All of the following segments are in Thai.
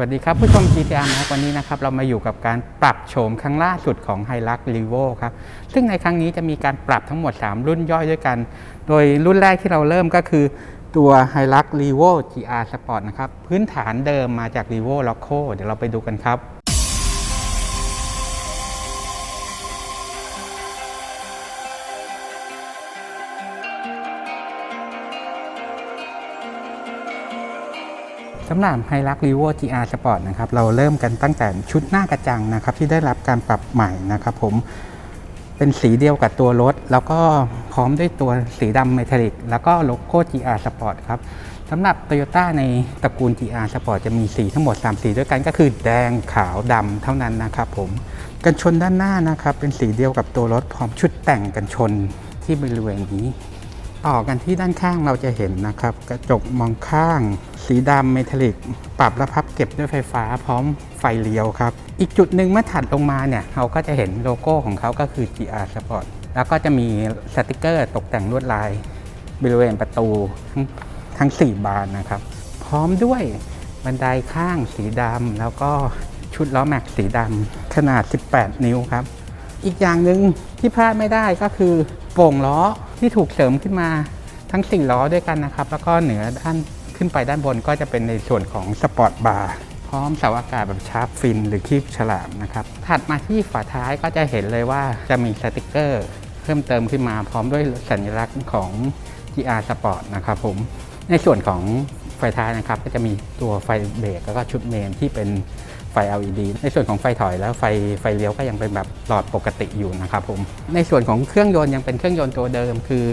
วัสดีครับผู้ชม GTR นะครับวันนี้นะครับเรามาอยู่กับการปรับโฉมครั้งล่าสุดของ h i l u x r e v o ครับซึ่งในครั้งนี้จะมีการปรับทั้งหมด 3 รุ่นย่อยด้วยกัน โดยรุ่นแรกที่เราเริ่มก็คือตัว h i l u x r e v o GR Sport นะครับพื้นฐานเดิมมาจาก r e v o Loco เดี๋ยวเราไปดูกันครับ สำหรับไฮรักรีโว GR Sport นะครับเราเริ่มกันตั้งแต่ชุดหน้ากระจังนะครับที่ได้รับการปรับใหม่นะครับผมเป็นสีเดียวกับตัวรถ แล้วก็พร้อมด้วยตัวสีดำเมทัลลิก แล้วก็โลโก้ GR Sport ครับสำหรับ Toyota ในตระกูล GR Sport จะมีสีทั้งหมด 3 สีด้วยกันก็คือแดงขาวดำเท่านั้นนะครับผมกันชนด้านหน้านะครับเป็นสีเดียวกับตัวรถพร้อมชุดแต่งกันชนที่บริเวณนี้ ต่อกันที่ด้านข้างเราจะเห็นนะครับ กระจกมองข้าง สีดำเมทัลลิก ปรับและพับเก็บด้วยไฟฟ้าพร้อมไฟเลี้ยวครับ อีกจุดหนึ่งเมื่อถัดลงมาเนี่ย เราก็จะเห็นโลโก้ของเขาก็คือ GR Sport แล้วก็จะมีสติกเกอร์ตกแต่งลวดลาย บริเวณประตูทั้งทั้ง 4 บานนะครับ พร้อมด้วยบันไดข้างสีดำแล้วก็ชุดล้อแม็กสีดำขนาด 18 นิ้วครับ อีกอย่างหนึ่งที่พลาดไม่ได้ก็คือโป่งล้อ ที่ถูกเสริมขึ้นมาทั้ง 4 ล้อด้วยกันนะครับ แล้วก็เหนือด้านขึ้นไปด้านบนก็จะเป็นในส่วนของสปอร์ตบาร์พร้อมเสาอากาศแบบชาร์ปฟิน หรือคีบฉลามนะครับ ถัดมาที่ฝาท้ายก็จะเห็นเลยว่าจะมีสติกเกอร์ เพิ่มเติมขึ้นมาพร้อมด้วยสัญลักษณ์ของ GR Sport นะครับผม ในส่วนของไฟท้ายนะครับ ก็จะมีตัวไฟเบรกแล้วก็ชุดเมนที่เป็น ไฟ LED ในส่วนของไฟถอยแล้วไฟไฟเลี้ยวก็ยังเป็นแบบหลอดปกติอยู่นะครับผม ในส่วนของเครื่องยนต์ยังเป็นเครื่องยนต์ตัวเดิมคือ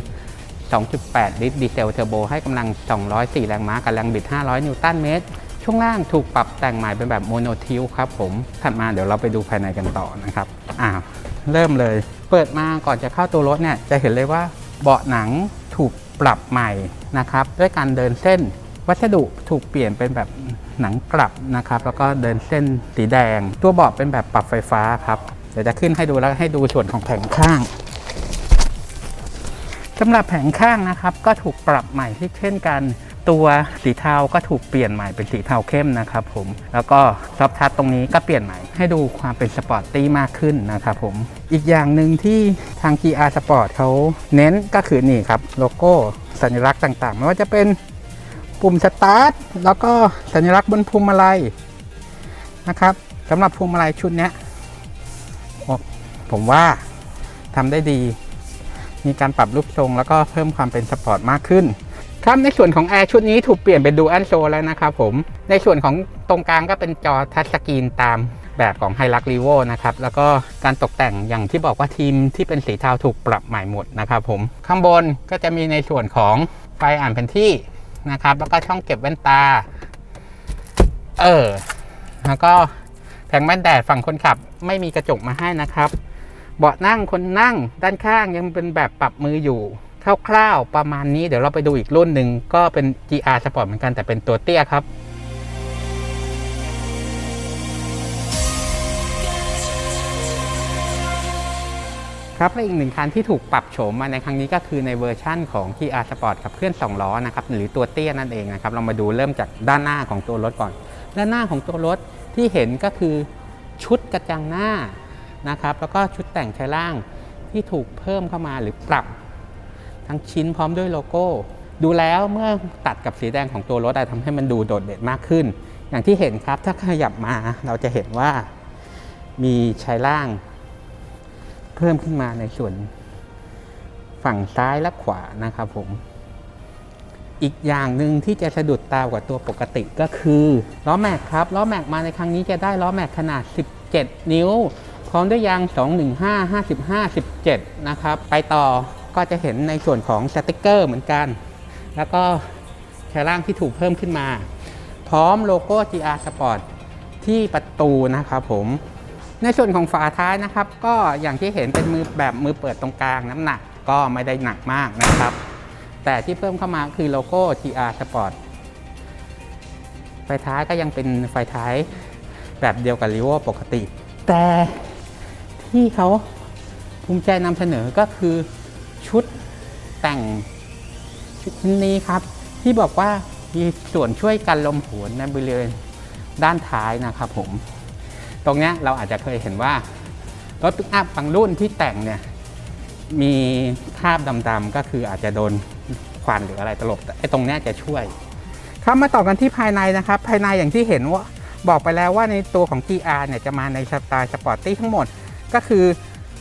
2.8 ลิตรดีเซลเทอร์โบให้กำลัง 204 แรงม้ากับแรงบิด 500 นิวตันเมตร ช่วงล่างถูกปรับแต่งใหม่เป็นแบบโมโนทิลครับผม ถัดมาเดี๋ยวเราไปดูภายในกันต่อนะครับอ่าเริ่มเลย เปิดมาก่อนจะเข้าตัวรถเนี่ยจะเห็นเลยว่าเบาะหนังถูกปรับใหม่นะครับด้วยการเดินเส้น วัสดุถูกเปลี่ยนเป็นแบบหนังกลับนะครับ แล้วก็เดินเส้นสีแดง ตัวเบาะเป็นแบบปรับไฟฟ้าครับเดี๋ยวจะขึ้นให้ดูแล้วให้ดูส่วนของแผงข้างสำหรับแผงข้างนะครับ ก็ถูกปรับใหม่ที่เช่นกัน ตัวสีเทาก็ถูกเปลี่ยนใหม่เป็นสีเทาเข้มนะครับผมแล้วก็ซอฟทัชตรงนี้ก็เปลี่ยนใหม่ให้ดูความเป็นสปอร์ตตี้มากขึ้นนะครับผมอีกอย่างหนึ่งที่ทาง GR Sport เขาเน้นก็คือนี่ครับ โลโก้สัญลักษณ์ต่างๆ ไม่ว่าจะเป็น ปุ่มสตาร์ทแล้วก็สัญลักษณ์บนพวงมาลัยนะครับสำหรับพวงมาลัยชุดนี้ผมว่าทำได้ดี มีการปรับรูปทรงแล้วก็เพิ่มความเป็นสปอร์ตมากขึ้นครับในส่วนของแอร์ชุดนี้ถูกเปลี่ยนเป็นดูอัลโซแล้วนะครับผม ในส่วนของตรงกลางก็เป็นจอทัชสกรีนตามแบบของ h i l u x r e v o นะครับ แล้วก็การตกแต่งอย่างที่บอกว่าทีมที่เป็นสีเทาถูกปรับใหม่หมดนะครับผม ข้างบนก็จะมีในส่วนของไฟอ่านแผนที่ นะครับ แล้วก็ช่องเก็บแว่นตา เออ แล้วก็แผงกันแดดฝั่งคนขับไม่มีกระจกมาให้นะครับ เบาะนั่งคนนั่งด้านข้างยังเป็นแบบปรับมืออยู่คร่าวๆประมาณนี้เดี๋ยวเราไปดูอีกรุ่นหนึ่งก็เป็น GR Sport เหมือนกันแต่เป็นตัวเตี้ยครับ ครับและอีกหนึ่งคันที่ถูกปรับโฉมมาในครั้งนี้ก็คือในเวอร์ชั่นของ GR Sport ขับเคลื่อน 2 ล้อนะครับหรือตัวเตี้ยนั่นเองนะครับเรามาดูเริ่มจากด้านหน้าของตัวรถก่อน ด้านหน้าของตัวรถที่เห็นก็คือชุดกระจังหน้านะครับแล้วก็ชุดแต่งชายล่างที่ถูกเพิ่มเข้ามาหรือปรับ ทั้งชิ้นพร้อมด้วยโลโก้ ดูแล้วเมื่อตัดกับสีแดงของตัวรถอะทำให้มันดูโดดเด่นมากขึ้น อย่างที่เห็นครับถ้าขยับมาเราจะเห็นว่ามีชายล่าง เพิ่มขึ้นมาในส่วน ฝั่งซ้ายและขวานะครับผม อีกอย่างหนึ่งที่จะสะดุดตากว่าตัวปกติก็คือล้อแม็กครับล้อแม็กมาในครั้งนี้จะได้ล้อแม็กขนาด 17 นิ้ว พร้อมด้วยยาง 215 55 17 นะครับ ไปต่อก็จะเห็นในส่วนของสติกเกอร์เหมือนกัน แล้วก็แชล่างที่ถูกเพิ่มขึ้นมา พร้อมโลโก้ GR Sport ที่ประตูนะครับผม ในส่วนของฝาท้ายนะครับ ก็อย่างที่เห็นเป็นมือแบบมือเปิดตรงกลางน้ำหนักก็ไม่ได้หนักมากนะครับ แต่ที่เพิ่มเข้ามาคือโลโก้ GR Sport ไฟท้ายก็ยังเป็นไฟท้ายแบบเดียวกับ r ีโวปกติ แต่ที่เขาภูมิใจนำเสนอก็คือชุดแต่งชุดชิ้นนี้ครับ ที่บอกว่ามีส่วนช่วยกันลมหวนในบริเวณด้านท้ายนะครับผม ตรงนี้เราอาจจะเคยเห็นว่ารถปิกอัพบางรุ่นที่แต่งเนี่ยมีคราบดำๆก็คืออาจจะโดนควันหรืออะไรตลบไอ้ตรงนี้จะช่วยครับมาต่อกันที่ภายในนะครับ ภายในอย่างที่เห็นว่าบอกไปแล้วว่าในตัวของ GR เนี่ยจะมาในสไตล์สปอร์ตตี้ทั้งหมด ก็คือ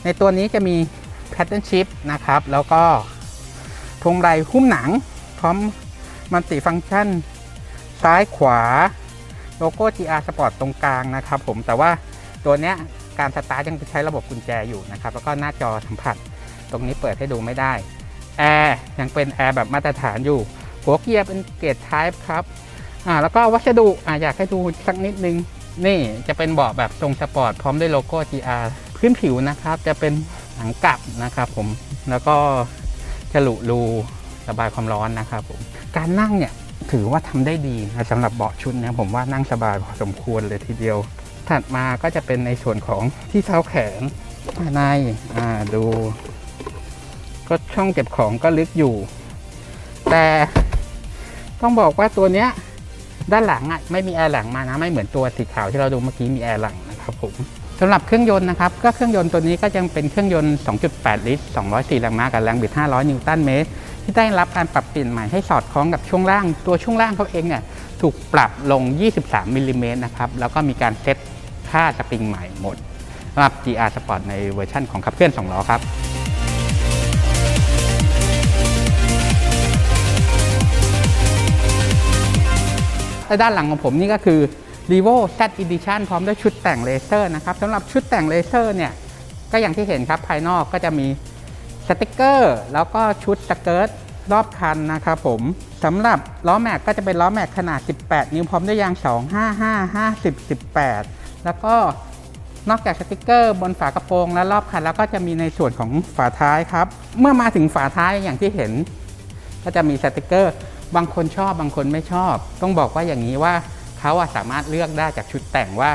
ในตัวนี้จะมี Pattern Shift นะครับ แล้วก็พวงไรหุ้มหนังพร้อมมัลติฟัง c t ชัน ซ้ายขวา โลโก้ GR Sport ตรงกลางนะครับผมแต่ว่าตัวเนี้ยการสตาร์ทยังใช้ระบบกุญแจอยู่นะครับแล้วก็หน้าจอสัมผัสตรงนี้เปิดให้ดูไม่ได้แอร์ยังเป็นแอร์แบบมาตรฐานอยู่ หัวเกียร์เป็นเกรด Type ครับอ่าแล้วก็วัสดุอ่าอยากให้ดูสักนิดนึง นี่จะเป็นเบาะแบบทรงสปอร์ตพร้อมด้วยโลโก้ GR พื้นผิวนะครับ จะเป็นหนังกลับนะครับผมแล้วก็ฉลุรูระบายความร้อนนะครับผมการนั่งเนี่ย ถือว่าทำได้ดีนะสำหรับเบาะชุดเนี้ผมว่านั่งสบายพอสมควรเลยทีเดียว ถัดมาก็จะเป็นในส่วนของที่เท้าแขนภายในอ่าดู ก็ช่องเก็บของก็ลึกอยู่ แต่ต้องบอกว่าตัวเนี้ยด้านหลังอะไม่มีแอร์หลังมานะไม่เหมือนตัวสีขาวที่เราดูเมื่อกี้มีแอร์หลังนะครับผมสำหรับเครื่องยนต์นะครับก็เครื่องยนต์ตัวนี้ก็ยังเป็นเครื่องยนต์ 2.8 ลิตร 204 แรงม้ากับแรงบิด 500 นิวตันเมตร ที่ได้รับการปรับเปลี่ยนใหม่ให้สอดคล้องกับช่วงล่าง ตัวช่วงล่างเขาเองเนี่ยถูกปรับลง 23มิลลิเมตรนะครับแล้วก็มีการเซตค่าสปริงใหม่หมดสำหรับ GR Sport ในเวอร์ชั่นของขับเคลื่อน2ล้อครับและด้านหลังของผมนี่ก็คือ r e v o Z Edition พร้อมด้วยชุดแต่งเลเซอร์นะครับสำหรับชุดแต่งเลเซอร์เนี่ยก็อย่างที่เห็นครับภายนอกก็จะมี สติกเกอร์ แล้วก็ชุดสเกิร์ตรอบคันนะครับผมสำหรับล้อแม็กก็จะเป็นล้อแม็กขนาด 18 นิ้วพร้อมด้วยยาง 255 50 18 แล้วก็นอกจากสติกเกอร์บนฝากระโปรงและรอบคันแล้วก็จะมีในส่วนของฝาท้ายครับ เมื่อมาถึงฝาท้ายอย่างที่เห็น ก็จะมีสติกเกอร์ บางคนชอบบางคนไม่ชอบ ต้องบอกว่าอย่างนี้ว่าเขาสามารถเลือกได้จากชุดแต่งว่า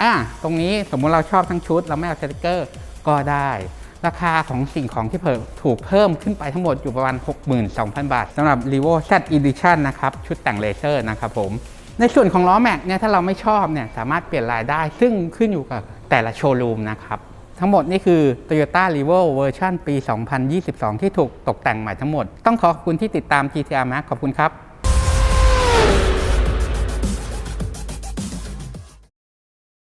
อ่าตรงนี้สมมุติเราชอบทั้งชุด เราไม่เอาสติกเกอร์ก็ได้ ราคาของสิ่งของที่เพิ่มถูกเพิ่มขึ้นไปทั้งหมดอยู่ประมาณ 62,000 บาทสำหรับ r e v o Z Edition นะครับชุดแต่งเลเซอร์นะครับผมในส่วนของล้อแม็กเนี่ยถ้าเราไม่ชอบเนี่ยสามารถเปลี่ยนลายได้ ซึ่งขึ้นอยู่กับแต่ละโชว์รูมนะครับทั้งหมดนี่คือ Toyota r e v o เวอร์ชันปี 2022 ที่ถูกตกแต่งใหม่ทั้งหมด ต้องขอขอบคุณที่ติดตาม GTR Max ขอบคุณครับ